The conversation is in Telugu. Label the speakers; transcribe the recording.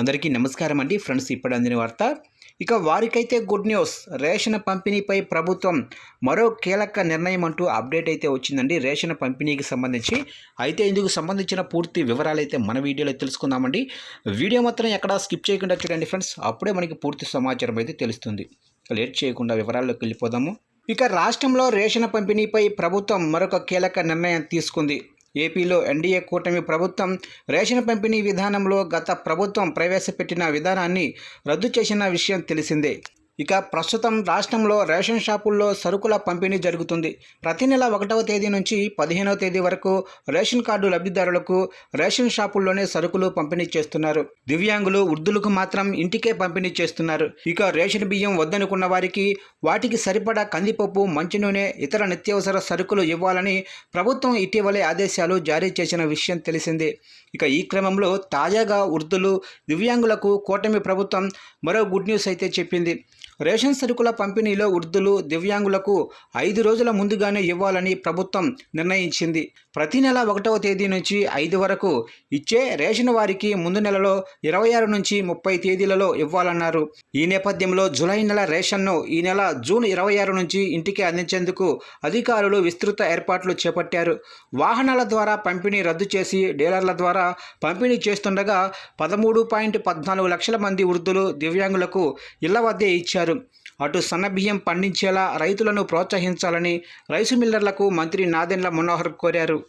Speaker 1: అందరికీ నమస్కారం అండి. ఫ్రెండ్స్ ఇప్పుడు అందిన వార్త. ఇక వారికైతే గుడ్ న్యూస్. రేషన్ పంపిణీపై ప్రభుత్వం మరో కీలక నిర్ణయం అంటూ అప్డేట్ అయితే వచ్చిందండి. రేషన్ పంపిణీకి సంబంధించి అయితే ఇందుకు సంబంధించిన పూర్తి వివరాలు అయితే మన వీడియోలో తెలుసుకుందామండి. వీడియో మాత్రం ఎక్కడ స్కిప్ చేయకుండా చూడండి ఫ్రెండ్స్. అప్పుడే మనకి పూర్తి సమాచారం అయితే తెలుస్తుంది. లేట్ చేయకుండా వివరాల్లోకి వెళ్ళిపోదాము. ఇక రాష్ట్రంలో రేషన్ పంపిణీపై ప్రభుత్వం మరొక కీలక నిర్ణయం తీసుకుంది. ఏపీలో ఎన్డీఏ కూటమి ప్రభుత్వం రేషన్ పంపిణీ విధానంలో గత ప్రభుత్వం ప్రవేశపెట్టిన విధానాన్ని రద్దు చేసిన విషయం తెలిసిందే. ఇక ప్రస్తుతం రాష్ట్రంలో రేషన్ షాపుల్లో సరుకుల పంపిణీ జరుగుతుంది. ప్రతి నెల ఒకటవ తేదీ నుంచి పదిహేనవ తేదీ వరకు రేషన్ కార్డు లబ్ధిదారులకు రేషన్ షాపుల్లోనే సరుకులు పంపిణీ చేస్తున్నారు. దివ్యాంగులు వృద్ధులకు మాత్రం ఇంటికే పంపిణీ చేస్తున్నారు. ఇక రేషన్ బియ్యం వద్దనుకున్న వారికి వాటికి సరిపడా కందిపప్పు మంచి నూనె ఇతర నిత్యావసర సరుకులు ఇవ్వాలని ప్రభుత్వం ఇటీవలే ఆదేశాలు జారీ చేసిన విషయం తెలిసిందే. ఇక ఈ క్రమంలో తాజాగా వృద్ధులు దివ్యాంగులకు కూటమి ప్రభుత్వం మరో గుడ్ న్యూస్ అయితే చెప్పింది. రేషన్ సరుకుల పంపిణీలో వృద్ధులు దివ్యాంగులకు ఐదు రోజుల ముందుగానే ఇవ్వాలని ప్రభుత్వం నిర్ణయించింది. ప్రతి నెల ఒకటవ తేదీ నుంచి ఐదు వరకు ఇచ్చే రేషన్ వారికి ముందు నెలలో ఇరవై ఆరు నుంచి ముప్పై తేదీలలో ఇవ్వాలన్నారు. ఈ నేపథ్యంలో జూలై నెల రేషన్ను ఈ నెల జూన్ ఇరవై ఆరు నుంచి ఇంటికి అందించేందుకు అధికారులు విస్తృత ఏర్పాట్లు చేపట్టారు. వాహనాల ద్వారా పంపిణీ రద్దు చేసి డీలర్ల ద్వారా పంపిణీ చేస్తుండగా పదమూడు పాయింట్ పద్నాలుగు లక్షల మంది వృద్ధులు దివ్యాంగులకు ఇళ్ళ వద్దే ఇచ్చారు. అటు సన్నబియ్యం పండించేలా రైతులను ప్రోత్సహించాలని రైసు మిల్లర్లకు మంత్రి నాదెండ్ల మనోహర్ కోరారు.